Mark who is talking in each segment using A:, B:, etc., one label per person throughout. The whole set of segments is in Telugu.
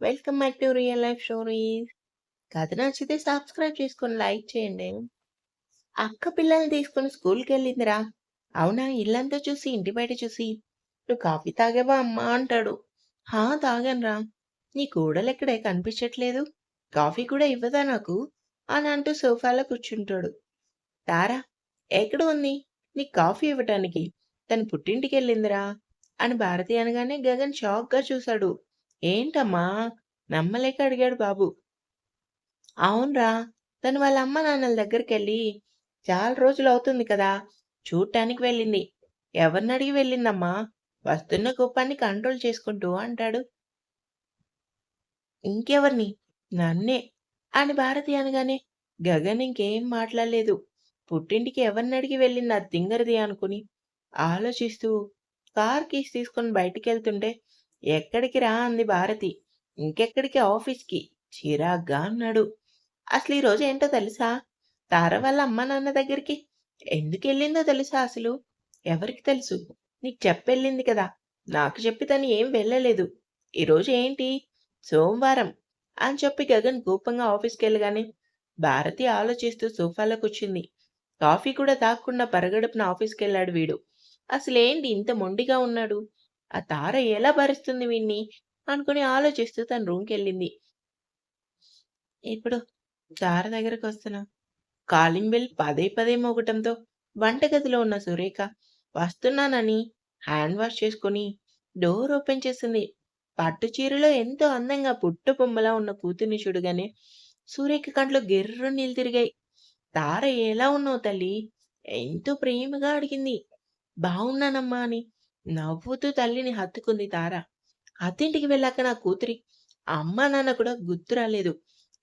A: Welcome back to real life stories. కథ నచ్చితే సబ్స్క్రైబ్ చేసుకొని లైక్ చేయండి. అక్క పిల్లల్ని తీసుకొని స్కూల్‌కెళ్ళిందిరా. అవునా! ఇల్లంతా చూసి, ఇంటి బయట చూసి, "నువ్వు కాఫీ తాగావా అమ్మా?" అంటాడు. "హా! తాగానురా." "నీ కోడలెక్కడే కనిపించట్లేదు? కాఫీ కూడా ఇవ్వదా నాకు?" అని అంటూ సోఫాలో కూర్చుంటాడు. "తారా ఎక్కడ ఉంది? నీకు కాఫీ ఇవ్వటానికి. తను పుట్టింటికెళ్ళిందిరా" అని భారతి అనగానే గగన్ షాక్‌గా చూసాడు. "ఏంటమ్మా?" నమ్మలేక అడిగాడు బాబు. "అవునురా! తను వాళ్ళ అమ్మ నాన్నల దగ్గరికెళ్ళి చాలా రోజులు అవుతుంది కదా! చూడటానికి వెళ్ళింది. ఎవరినడిగి వెళ్ళిందమ్మా? వస్తున్న కోపాన్ని కంట్రోల్ చేసుకుంటూ" అంటాడు. "ఇంకెవరిని? నన్నే" అని భారతి అనగానే గగన్ ఇంకేం మాట్లాడలేదు. పుట్టింటికి ఎవరినడిగి వెళ్ళింది ఆ తింగరిది అనుకుని ఆలోచిస్తూ కార్ కీస్ తీసుకొని ఎక్కడికి రా అంది భారతి. "ఇంకెక్కడికి ఆఫీస్‌కి" చిరాగ్గా అన్నాడు. "అసలు ఈరోజు ఏంటో తెలుసా? తార వాళ్ళ అమ్మ నాన్న దగ్గరికి ఎందుకెళ్ళిందో తెలుసా అసలు?" "ఎవరికి తెలుసు? నీకు చెప్పెళ్ళింది కదా! నాకు చెప్పి తను ఏం వెళ్ళలేదు. ఈరోజు ఏంటి? సోమవారం" అని చెప్పి గగన్ కోపంగా ఆఫీస్‌కెళ్ళగానే భారతి ఆలోచిస్తూ సోఫాలో కూర్చుంది. కాఫీ కూడా తాగకుండా పరగడుపున ఆఫీస్కి వెళ్ళాడు వీడు. అసలేంటి ఇంత మొండిగా ఉన్నాడు? ఆ తార ఎలా భరిస్తుంది వీణ్ణి అనుకుని ఆలోచిస్తూ తన రూమ్కి వెళ్ళింది ఇప్పుడు తార దగ్గరకొస్తున్నా. కాలింగ్ బెల్ పదే పదే మోగటంతో వంటగదిలో ఉన్న సురేఖ వస్తున్నానని హ్యాండ్ వాష్ చేసుకొని డోర్ ఓపెన్ చేసింది. పట్టు చీరలో ఎంతో అందంగా పుట్ట బొమ్మలా ఉన్న కూతుర్ని చూడగానే సురేఖ కంట్లో గెర్రు నీళ్ళు తిరిగాయి. తార ఎలా ఉన్నావు తల్లి? ఎంతో ప్రేమగా అడిగింది. బాగున్నానమ్మా అని నవ్వుతూ తల్లిని హత్తుకుంది తార. అత్తింటికి వెళ్ళాక నా కూతురి అమ్మా నాన్న కూడా గుర్తు రాలేదు.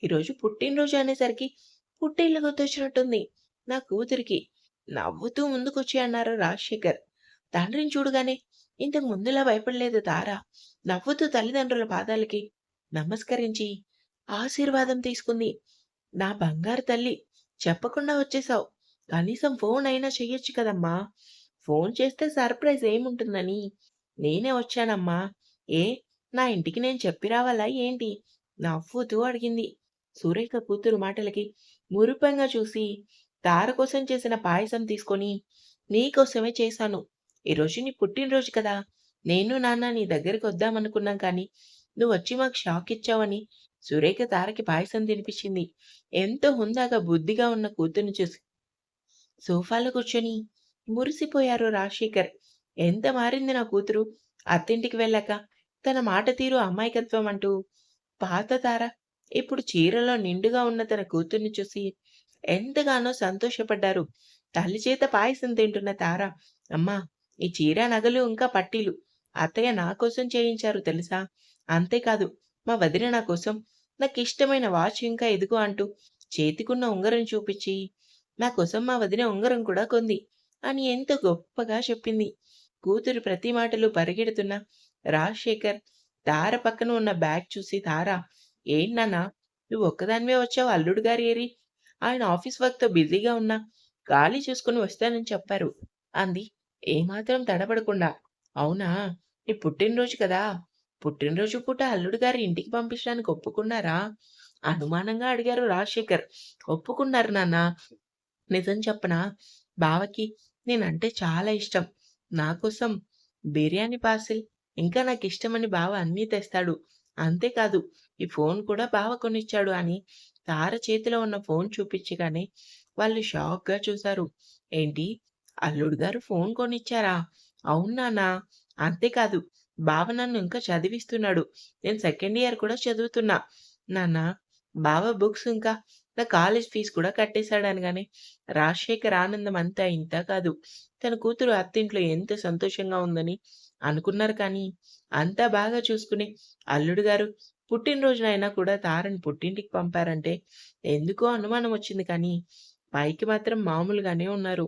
A: ఈరోజు పుట్టినరోజు అనేసరికి పుట్టిల్లు గుర్తొచ్చినట్టుంది నా కూతురికి. నవ్వుతూ ముందుకొచ్చి అన్నారు రాజశేఖర్. తండ్రిని చూడగానే ఇంతకు ముందులా భయపడలేదు తార. నవ్వుతూ తల్లిదండ్రుల పాదాలకి నమస్కరించి ఆశీర్వాదం తీసుకుంది. నా బంగారు తల్లి చెప్పకుండా వచ్చేసావు. కనీసం ఫోన్ అయినా చెయ్యొచ్చు కదమ్మా! ఫోన్ చేస్తే సర్ప్రైజ్ ఏముంటుందని నేనే వచ్చానమ్మా. ఏ నా ఇంటికి నేను చెప్పి రావాలా ఏంటి? నవ్వుతూ అడిగింది. సురేఖ కూతురు మాటలకి మురుపంగా చూసి తార కోసం చేసిన పాయసం తీసుకొని నీకోసమే చేశాను. ఈరోజు నీ పుట్టినరోజు కదా! నేను నాన్న నీ దగ్గరికి వద్దామనుకున్నాం కానీ నువ్వు వచ్చి మాకు షాక్ ఇచ్చావని సురేఖ తారకి పాయసం తినిపించింది. ఎంతో హుందాగా బుద్ధిగా ఉన్న కూతుర్ని చూసి సోఫాలో కూర్చొని మురిసిపోయారు రాజశేఖర్. ఎంత మారింది నా కూతురు అత్తింటికి వెళ్ళాక. తన మాట తీరు అమాయకత్వం అంటూ పాత తార ఇప్పుడు చీరలో నిండుగా ఉన్న తన కూతుర్ని చూసి ఎంతగానో సంతోషపడ్డారు. తల్లి చేత పాయసం తింటున్న తార అమ్మా ఈ చీర నగలు ఇంకా పట్టీలు అత్తయ్య నా కోసం చేయించారు తెలుసా? అంతేకాదు మా వదిన నా కోసం నాకు ఇష్టమైన వాచ్ ఇంకా ఎదుగు అంటూ చేతికున్న ఉంగరం చూపించి నా కోసం మా వదిన ఉంగరం కూడా కొంది అని ఎంత గొప్పగా చెప్పింది. కూతురు ప్రతి మాటలు పరిగెడుతున్న రాజశేఖర్ తార పక్కన ఉన్న బ్యాగ్ చూసి తార "ఏం నాన్నా నువ్వు ఒక్కదానివే వచ్చావు అల్లుడు గారు ఏరి? ఆయన ఆఫీస్ వర్క్‌తో బిజీగా ఉన్నా ఖాళీ చూసుకుని వస్తానని చెప్పారు" అంది ఏమాత్రం తడబడకుండా. "అవునా! నీ పుట్టినరోజు కదా! పుట్టినరోజు పూట అల్లుడు గారి ఇంటికి పంపించడానికి ఒప్పుకున్నారా?" అనుమానంగా అడిగారు రాజశేఖర్. "ఒప్పుకున్నారు నాన్నా. నిజం చెప్పనా? బావకి నేనంటే చాలా ఇష్టం. నా కోసం బిర్యానీ పార్సిల్ ఇంకా నాకు ఇష్టమని బావ అన్నీ తెస్తాడు. అంతేకాదు ఈ ఫోన్ కూడా బావ కొనిచ్చాడు" అని తార చేతిలో ఉన్న ఫోన్ చూపించగానే వాళ్ళు షాక్‌గా చూశారు "ఏంటి? అల్లుడు గారు ఫోన్ కొనిచ్చారా? అవును నాన్నా. అంతేకాదు బావ నన్ను ఇంకా చదివిస్తున్నాడు. నేను సెకండ్ ఇయర్ కూడా చదువుతున్నా. నాన్నా బావ బుక్స్ ఇంకా నా కాలేజ్ ఫీజు కూడా కట్టేశాడు" అనగానే రాజశేఖర్ ఆనందం అంతా ఇంత కాదు. తన కూతురు అత్తింట్లో ఎంత సంతోషంగా ఉందని అనుకున్నారు కానీ అంతా బాగా చూసుకునే అల్లుడు గారు పుట్టినరోజునైనా కూడా తారని పుట్టింటికి పంపారంటే ఎందుకో అనుమానం వచ్చింది కానీ పైకి మాత్రం మామూలుగానే ఉన్నారు.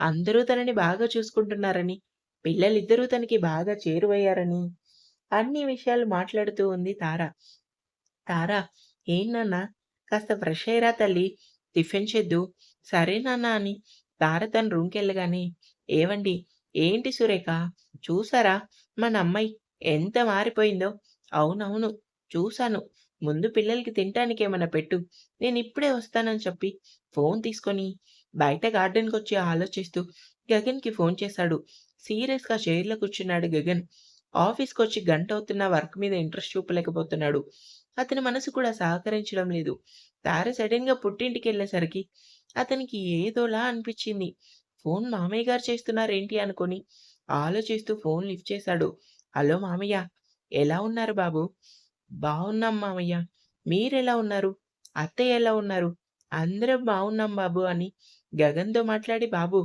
A: అందరూ తనని బాగా చూసుకుంటున్నారని, పిల్లలిద్దరూ తనకి బాగా చేరువయ్యారని అన్ని విషయాలు మాట్లాడుతూ ఉంది తార. "తార ఏంటన్నా కాస్త ఫ్రెష్ అయ్యిరా తల్లి. టిఫిన్ చేద్దు." "సరే నాన్న" అని తార తన రూమ్‌కెళ్ళగానే ఏవండి ఏంటి సురేఖ చూసారా మన అమ్మాయి ఎంత మారిపోయిందో?" "అవునవును. చూశాను. ముందు పిల్లలకి తినటానికేమన్నా పెట్టు. నేను ఇప్పుడే వస్తానని చెప్పి ఫోన్ తీసుకొని బయట గార్డెన్కి వచ్చి ఆలోచిస్తూ గగన్‌కి ఫోన్ చేశాడు. సీరియస్‌గా చైర్‌లో కూర్చున్నాడు గగన్. ఆఫీస్కి వచ్చి గంట అవుతున్న వర్క్ మీద ఇంట్రెస్ట్ చూపలేకపోతున్నాడు. అతని మనసు కూడా సహకరించడం లేదు. తార సడన్గా పుట్టింటికి వెళ్ళేసరికి అతనికి ఏదోలా అనిపించింది ఫోన్ మామయ్య గారు చేస్తున్నారేంటి అనుకొని ఆలోచిస్తూ ఫోన్ లిఫ్ట్ చేశాడు. హలో మామయ్య! ఎలా ఉన్నారు బాబు బాగున్నాం మామయ్య. మీరెలా ఉన్నారు? అత్తయ్య ఎలా ఉన్నారు? అందరం బాగున్నాం బాబు అని గగన్‌తో మాట్లాడి బాబు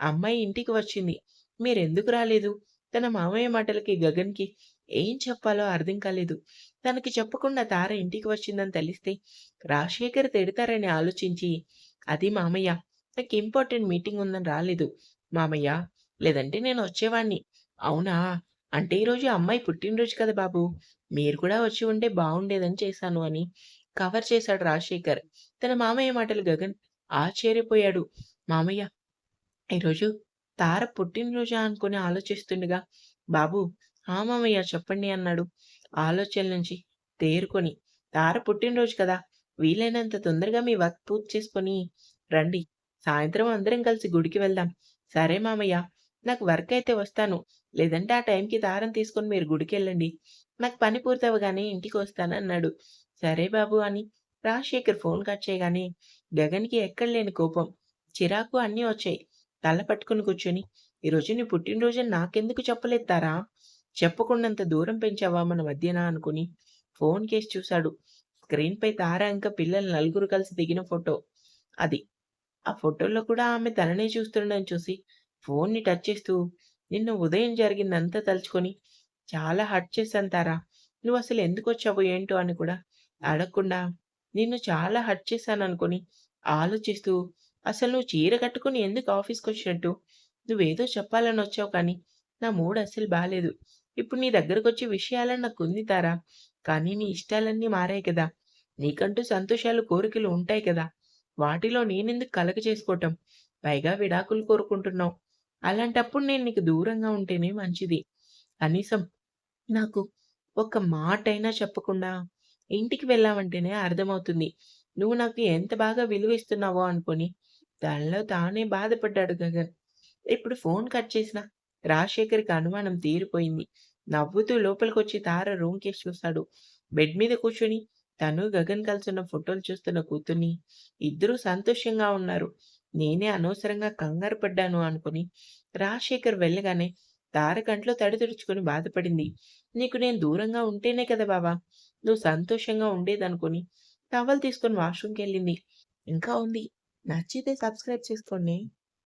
A: అమ్మాయి ఇంటికి వచ్చింది. మీరెందుకు రాలేదు? తన మామయ్య మాటలకి గగన్‌కి ఏం చెప్పాలో అర్థం కాలేదు. తనకి చెప్పకుండా తార ఇంటికి వచ్చిందని తెలిస్తే రాజశేఖర్ తిడతారని ఆలోచించి అది మామయ్య నాకు ఇంపార్టెంట్ మీటింగ్ ఉందని రాలేదు. మామయ్య లేదంటే నేను వచ్చేవాణ్ణి. అవునా! అంటే ఈరోజు అమ్మాయి పుట్టినరోజు కదా బాబు మీరు కూడా వచ్చి ఉంటే బాగుండేదని చేశాను అని కవర్ చేశాడు రాజశేఖర్. తన మామయ్య మాటలు గగన్ ఆశ్చర్యపోయాడు. మామయ్య ఈరోజు తార పుట్టినరోజా అనుకుని ఆలోచిస్తుండగా బాబు ఆ మామయ్య చెప్పండి అన్నాడు. ఆలోచనల నుంచి తేరుకొని తార పుట్టినరోజు కదా! వీలైనంత తొందరగా మీ వర్క్ పూర్తి చేసుకొని రండి. సాయంత్రం అందరం కలిసి గుడికి వెళ్దాం. సరే మామయ్య! నాకు వర్క్ అయితే వస్తాను. లేదంటే ఆ టైంకి దారం తీసుకొని మీరు గుడికెళ్ళండి. నాకు పని పూర్తవ్వగానే ఇంటికి అన్నాడు. సరే బాబు అని రాజశేఖర్ ఫోన్ కట్ చేయగానే గగన్‌కి ఎక్కడలేని కోపం, చిరాకు అన్నీ వచ్చాయి. తల పట్టుకుని కూర్చొని ఈరోజు నీ పుట్టినరోజు నాకెందుకు చెప్పలేదు తారా? చెప్పకుండంత దూరం పెంచావా మన మధ్యన అనుకుని ఫోన్ కేసి చూశాడు. స్క్రీన్‌పై తార ఇంకా పిల్లలు నలుగురు కలిసి దిగిన ఫోటో అది. ఆ ఫోటోలో కూడా ఆమె తననే చూస్తుండని చూసి ఫోన్‌ని టచ్ చేస్తూ నిన్న ఉదయం జరిగిందంతా తలుచుకొని చాలా హర్ట్ చేశాను తారా! నువ్వు అసలు ఎందుకు వచ్చావు ఏంటో అని కూడా అడగకుండా నిన్ను చాలా హర్ట్ చేశాననుకోని ఆలోచిస్తూ అసలు నువ్వు చీర కట్టుకొని ఎందుకు ఆఫీస్కి వచ్చినట్టు నువ్వేదో చెప్పాలని వచ్చావు కానీ నా మూడ్ అస్సలు బాలేదు. ఇప్పుడు నీ దగ్గరకొచ్చే విషయాలని నాకు తారా! కానీ నీ ఇష్టాలన్నీ మారాయి కదా! నీకంటూ సంతోషాలు, కోరికలు ఉంటాయి కదా! వాటిలో నేనెందుకు కలగ చేసుకోవటం? పైగా విడాకులు కోరుకుంటున్నావు. అలాంటప్పుడు నేను నీకు దూరంగా ఉంటేనే మంచిది. కనీసం నాకు ఒక్క మాటైనా చెప్పకుండా ఇంటికి వెళ్ళావంటేనే అర్థమవుతుంది. నువ్వు నాకు ఎంత బాగా విలువ ఇస్తున్నావో అనుకొని తనలో తానే బాధపడ్డాడు గగన్. ఇప్పుడు ఫోన్ కట్ చేసినా రాజశేఖర్‌కి అనుమానం తీరిపోయింది. నవ్వుతూ లోపలికొచ్చి తార రూమ్‌కేసి చూశాడు. బెడ్ మీద కూర్చొని తను, గగన్ కలిసున్న ఫోటోలు చూస్తున్న కూతుర్ని ఇద్దరూ సంతోషంగా ఉన్నారు. నేనే అనవసరంగా కంగారు పడ్డాను అనుకుని రాజశేఖర్ వెళ్ళగానే తార కంట్లో తడి తుడుచుకొని బాధపడింది. నీకు నేను దూరంగా ఉంటేనే కదా బాబా నువ్వు సంతోషంగా ఉండేదనుకుని టవల్ తీసుకొని వాష్‌రూమ్‌కెళ్ళింది. ఇంకా ఉంది. నచ్చితే సబ్స్క్రైబ్ చేసుకోండి.